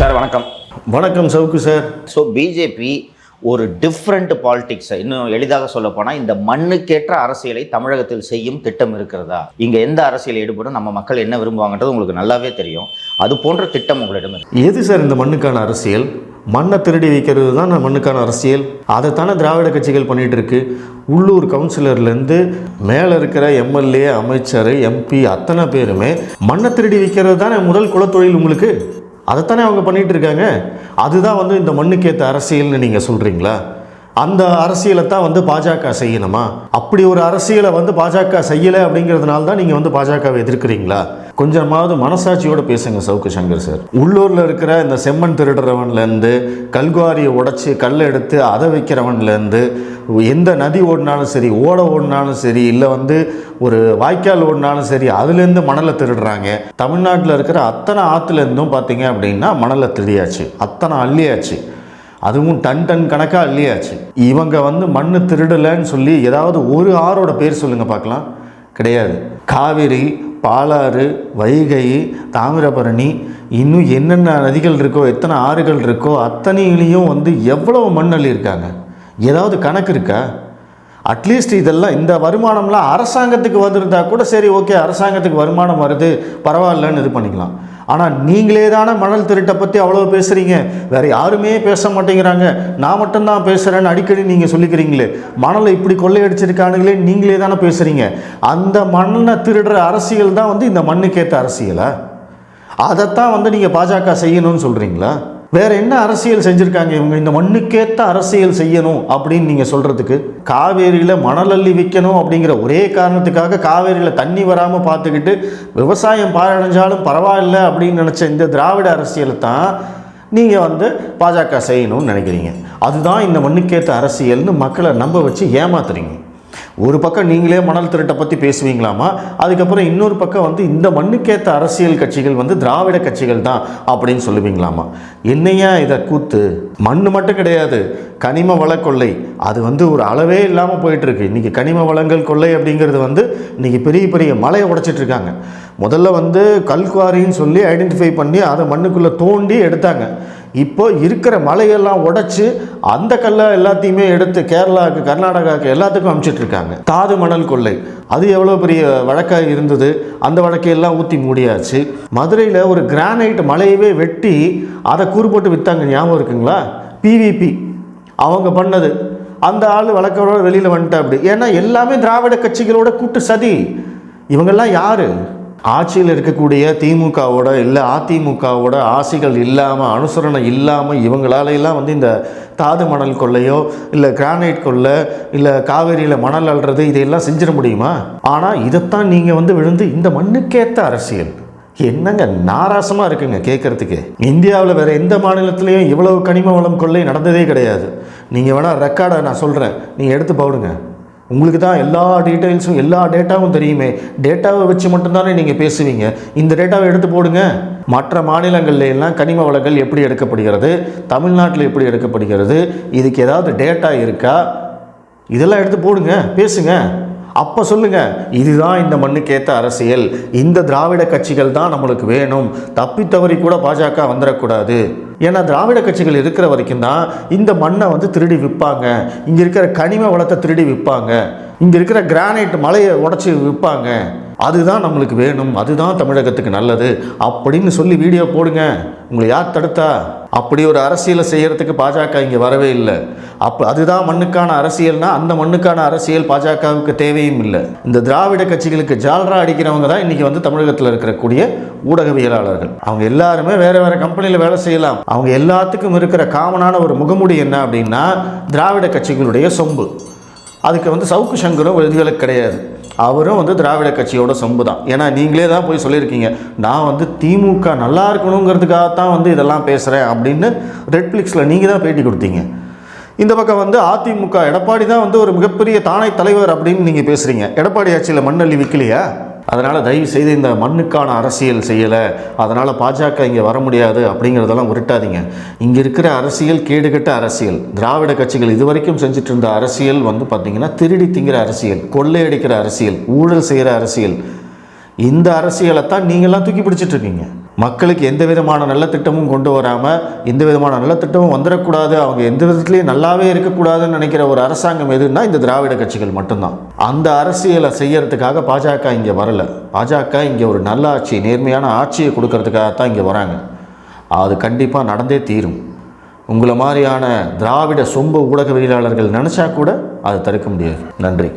Sir வணக்கம். வணக்கம் Savukku sir. So BJP ஒரு டிஃப்ரெண்ட் பாலிடிக்ஸை இன்னும் எளிதாக சொல்ல போனால் இந்த மண்ணுக்கேற்ற அரசியலை தமிழகத்தில் செய்யும் திட்டம் இருக்கிறதா? இங்கே எந்த அரசியல் ஈடுபடும் நம்ம மக்கள் என்ன விரும்புவாங்கன்றது உங்களுக்கு நல்லாவே தெரியும். அது போன்ற திட்டம் உங்களிடம் எது சார் இந்த மண்ணுக்கான அரசியல்? மண்ணை திருடி வைக்கிறது தான் நான் மண்ணுக்கான அரசியல். அதைத்தானே திராவிட கட்சிகள் பண்ணிட்டு இருக்கு. உள்ளூர் கவுன்சிலர்லேருந்து மேலே இருக்கிற எம்எல்ஏ அமைச்சர் எம்பி அத்தனை பேருமே மண்ணை திருடி வைக்கிறது தானே முதல் குலத்தொழில் உங்களுக்கு? அதைத்தானே அவங்க பண்ணிகிட்டு இருக்காங்க அதுதான் வந்து இந்த மண்ணுக்கேற்ற அரசியல்னு நீங்கள் சொல்கிறீங்களா அந்த அரசியலை தான் வந்து பாஜக செய்யணுமா? அப்படி ஒரு அரசியலை வந்து பாஜக செய்யலை அப்படிங்கிறதுனால தான் நீங்கள் வந்து பாஜகவை எதிர்க்கிறீங்களா? கொஞ்சமாவது மனசாட்சியோடு பேசுங்க சவுக்கு சங்கர் சார். உள்ளூரில் இருக்கிற இந்த செம்மண் திருடுறவன்லேருந்து கல்குவாரியை உடைச்சி கல்லை எடுத்து அதை வைக்கிறவன்லேருந்து எந்த நதி ஓடினாலும் சரி ஓட ஓடினாலும் சரி இல்லை வந்து ஒரு வாய்க்கால் ஓடினாலும் சரி அதுலேருந்து மணலை திருடுறாங்க. தமிழ்நாட்டில் இருக்கிற அத்தனை ஆற்றுலேருந்தும் பார்த்தீங்க அப்படின்னா மணலை திருடியாச்சு. அத்தனை அள்ளியாச்சு. அதுவும் டன் டன் கணக்காக அள்ளியாச்சு. இவங்க வந்து மண் திருடலைன்னு சொல்லி ஏதாவது ஒரு ஆறோட பேர் சொல்லுங்கள் பார்க்கலாம். கிடையாது. காவிரி பாலாறு வைகை தாமிரபரணி இன்னும் என்னென்ன நதிகள் இருக்கோ எத்தனை ஆறுகள் இருக்கோ அத்தனையிலையும் வந்து எவ்வளவு மண் அள்ளியிருக்காங்க? ஏதாவது கணக்கு இருக்கா? அட்லீஸ்ட் இதெல்லாம் இந்த வருமானம்லாம் அரசாங்கத்துக்கு வந்திருந்தா கூட சரி ஓகே அரசாங்கத்துக்கு வருமானம் வருது பரவாயில்லன்னு இது பண்ணிக்கலாம். ஆனால் நீங்களே தானே மணல் திருட்டை பற்றி அவ்வளோ பேசுகிறீங்க வேறு யாருமே பேச மாட்டேங்கிறாங்க. நான் மட்டும்தான் பேசுகிறேன்னு அடிக்கடி நீங்கள் சொல்லிக்கிறீங்களே. மணலை இப்படி கொள்ளையடிச்சிருக்கானுங்களே நீங்களே தானே பேசுகிறீங்க அந்த மண்ணை திருடுற அரசியல் தான் வந்து இந்த மண்ணுக்கேற்ற அரசியலா? அதைத்தான் வந்து நீங்கள் பாஜக செய்யணும்னு சொல்கிறீங்களா வேற என்ன அரசியல் செஞ்சுருக்காங்க இவங்க? இந்த மண்ணுக்கேற்ற அரசியல் செய்யணும் அப்படின்னு நீங்கள் சொல்கிறதுக்கு காவேரியில் மணல் அள்ளி விற்கணும் அப்படிங்கிற ஒரே காரணத்துக்காக காவேரியில் தண்ணி வராமல் பார்த்துக்கிட்டு விவசாயம் பாழடைஞ்சாலும் பரவாயில்ல அப்படின்னு நினச்ச இந்த திராவிட அரசியலை தான் நீங்கள் வந்து பாஜக செய்யணும்னு நினைக்கிறீங்க. அதுதான் இந்த மண்ணுக்கேற்ற அரசியல்னு மக்களை நம்ப வச்சு ஏமாத்துறீங்க. ஒரு பக்கம் நீங்களே மணல் திருட்டை பற்றி பேசுவீங்களாமா? அதுக்கப்புறம் இன்னொரு பக்கம் வந்து இந்த மண்ணுக்கேற்ற அரசியல் கட்சிகள் வந்து திராவிட கட்சிகள் தான் அப்படின்னு சொல்லுவீங்களாமா? என்னையா இதை கூத்து? மண் மட்டும் கிடையாது கனிம வள கொள்ளை. அது வந்து ஒரு அளவே இல்லாமல் போயிட்டுருக்கு இன்றைக்கி கனிம வளங்கள் கொள்ளை அப்படிங்கிறது வந்து இன்றைக்கி பெரிய பெரிய மலையை உடைச்சிட்டு இருக்காங்க. முதல்ல வந்து கல்குவாரின்னு சொல்லி ஐடென்டிஃபை பண்ணி அதை மண்ணுக்குள்ளே தோண்டி எடுத்தாங்க. இப்போ இருக்கிற மலையெல்லாம் உடைச்சி அந்த கல்லை எல்லாத்தையுமே எடுத்து கேரளாவுக்கு கர்நாடகாவுக்கு எல்லாத்துக்கும் அனுப்பிச்சிட்டு இருக்காங்க. தாது மணல் கொள்ளை. அது எவ்வளோ பெரிய வழக்காக இருந்தது? அந்த வழக்கையெல்லாம் ஊற்றி மூடியாச்சு. மதுரையில் ஒரு கிரானைட் மலையவே வெட்டி அதை கூறு போட்டு விற்றாங்க ஞாபகம் இருக்குங்களா? பிவிபி அவங்க பண்ணது. அந்த ஆள் வழக்கோட வெளியில் வந்துட்டா அப்படி ஏன்னா எல்லாமே திராவிட கட்சிகளோட கூட்டு சதி. இவங்கெல்லாம் யார்? ஆட்சியில் இருக்கக்கூடிய திமுகவோட இல்லை அதிமுகவோட ஆசைகள் இல்லாமல் அனுசரணை இல்லாமல் இவங்களால எல்லாம் வந்து இந்த தாது மணல் கொள்ளையோ இல்லை கிரானைட் கொள்ளை இல்லை காவேரியில் மணல் அல்றது இதையெல்லாம் செஞ்சிட முடியுமா? ஆனால் இதைத்தான் நீங்கள் வந்து விழுந்து இந்த மண்ணுக்கேற்ற அரசியல். என்னங்க நாராசமாக இருக்குங்க கேட்குறதுக்கு இந்தியாவில் வேறு எந்த மாநிலத்திலையும் இவ்வளவு கனிம வளம் கொள்ளை நடந்ததே கிடையாது. நீங்கள் வேணால் ரெக்கார்டை நான் சொல்கிறேன் நீங்கள் எடுத்து போடுங்க. உங்களுக்கு தான் எல்லா டீட்டெயில்ஸும் எல்லா டேட்டாவும் தெரியுமே. டேட்டாவை வச்சு மட்டும்தானே நீங்கள் பேசுவீங்க. இந்த டேட்டாவை எடுத்து போடுங்க. மற்ற மாநிலங்கள்ல எல்லாம் கனிம வளங்கள் எப்படி எடுக்கப்படுகிறது? தமிழ்நாட்டில் எப்படி எடுக்கப்படுகிறது? இதுக்கு ஏதாவது டேட்டா இருக்கா? இதெல்லாம் எடுத்து போடுங்க பேசுங்க. அப்போ சொல்லுங்கள் இதுதான் இந்த மண்ணுக்கேற்ற அரசியல். இந்த திராவிட கட்சிகள் தான் நம்மளுக்கு வேணும். தப்பி தவறி கூட பாஜக வந்துடக்கூடாது ஏன்னா திராவிட கட்சிகள் இருக்கிற வரைக்கும் தான் இந்த மண்ணை வந்து திருடி விற்பாங்க. இங்கே இருக்கிற கனிம வளத்தை திருடி விற்பாங்க. இங்கே இருக்கிற கிரானைட் மலையை உடச்சி விற்பாங்க. அதுதான் நம்மளுக்கு வேணும் அதுதான் தமிழகத்துக்கு நல்லது அப்படின்னு சொல்லி வீடியோ போடுங்க. உங்களை யார் தடுத்தா? அப்படி ஒரு அரசியலை செய்கிறதுக்கு பாஜக இங்கே வரவே இல்லை. அப்போ அதுதான் மண்ணுக்கான அரசியல்னால் அந்த மண்ணுக்கான அரசியல் பாஜகவுக்கு தேவையும் இல்லை. இந்த திராவிட கட்சிகளுக்கு ஜால்ரா அடிக்கிறவங்க தான் இன்றைக்கி வந்து தமிழகத்தில் இருக்கக்கூடிய ஊடகவியலாளர்கள். அவங்க எல்லாருமே வேறு வேறு கம்பெனியில் வேலை செய்யலாம். அவங்க எல்லாத்துக்கும் இருக்கிற காமனான ஒரு முகமுடி என்ன அப்படின்னா திராவிட கட்சிகளுடைய சொம்பு. அதுக்கு வந்து சவுக்கு சங்கரும் விதிவிலக்கு கிடையாது. அவரும் வந்து திராவிட கட்சியோட சொம்பு தான் ஏன்னா நீங்களே தான் போய் சொல்லியிருக்கீங்க. நான் வந்து திமுக நல்லா இருக்கணுங்கிறதுக்காகத்தான் வந்து இதெல்லாம் பேசுகிறேன் அப்படின்னு ரெட்ஃப்ளிக்ஸில் நீங்கள் தான் பேட்டி கொடுத்தீங்க. இந்த பக்கம் வந்து அதிமுக எடப்பாடி தான் வந்து ஒரு மிகப்பெரிய தானை தலைவர் அப்படின்னு நீங்கள் பேசுகிறீங்க எடப்பாடி ஆட்சியில் மண்ணள்ளி விற்கலையா அதனால் தயவு செய்து இந்த மண்ணுக்கான அரசியல் செய்யலை. அதனால் பாஜக இங்கே வர முடியாது அப்படிங்கிறதெல்லாம் உருட்டாதீங்க. இங்கே இருக்கிற அரசியல் கேடுகட்ட அரசியல். திராவிட கட்சிகள் இதுவரைக்கும் செஞ்சுட்டு இருந்த அரசியல் வந்து பார்த்திங்கன்னா திருடி திங்கிற அரசியல் கொள்ளையடிக்கிற அரசியல் ஊழல் செய்கிற அரசியல். இந்த அரசியலை தான் நீங்கள்லாம் தூக்கி பிடிச்சிட்டு இருக்கீங்க. மக்களுக்கு எந்த விதமான நல்ல திட்டமும் கொண்டு வராமல் எந்த விதமான நல்ல திட்டமும் வந்துடக்கூடாது அவங்க எந்த விதத்துலேயும் நல்லாவே இருக்கக்கூடாதுன்னு நினைக்கிற ஒரு அரசாங்கம் எதுன்னா இந்த திராவிட கட்சிகள் மட்டும்தான். அந்த அரசியலை செய்யறதுக்காக பாஜக இங்கே வரல. பாஜக இங்கே ஒரு நல்ல ஆட்சி நேர்மையான ஆட்சியை கொடுக்கறதுக்காக தான் இங்கே வராங்க. அது கண்டிப்பாக நடந்தே தீரும். உங்களை மாதிரியான திராவிட சொம்பு ஊடகவியலாளர்கள் நினச்சா கூட அதை தடுக்க முடியாது. நன்றி.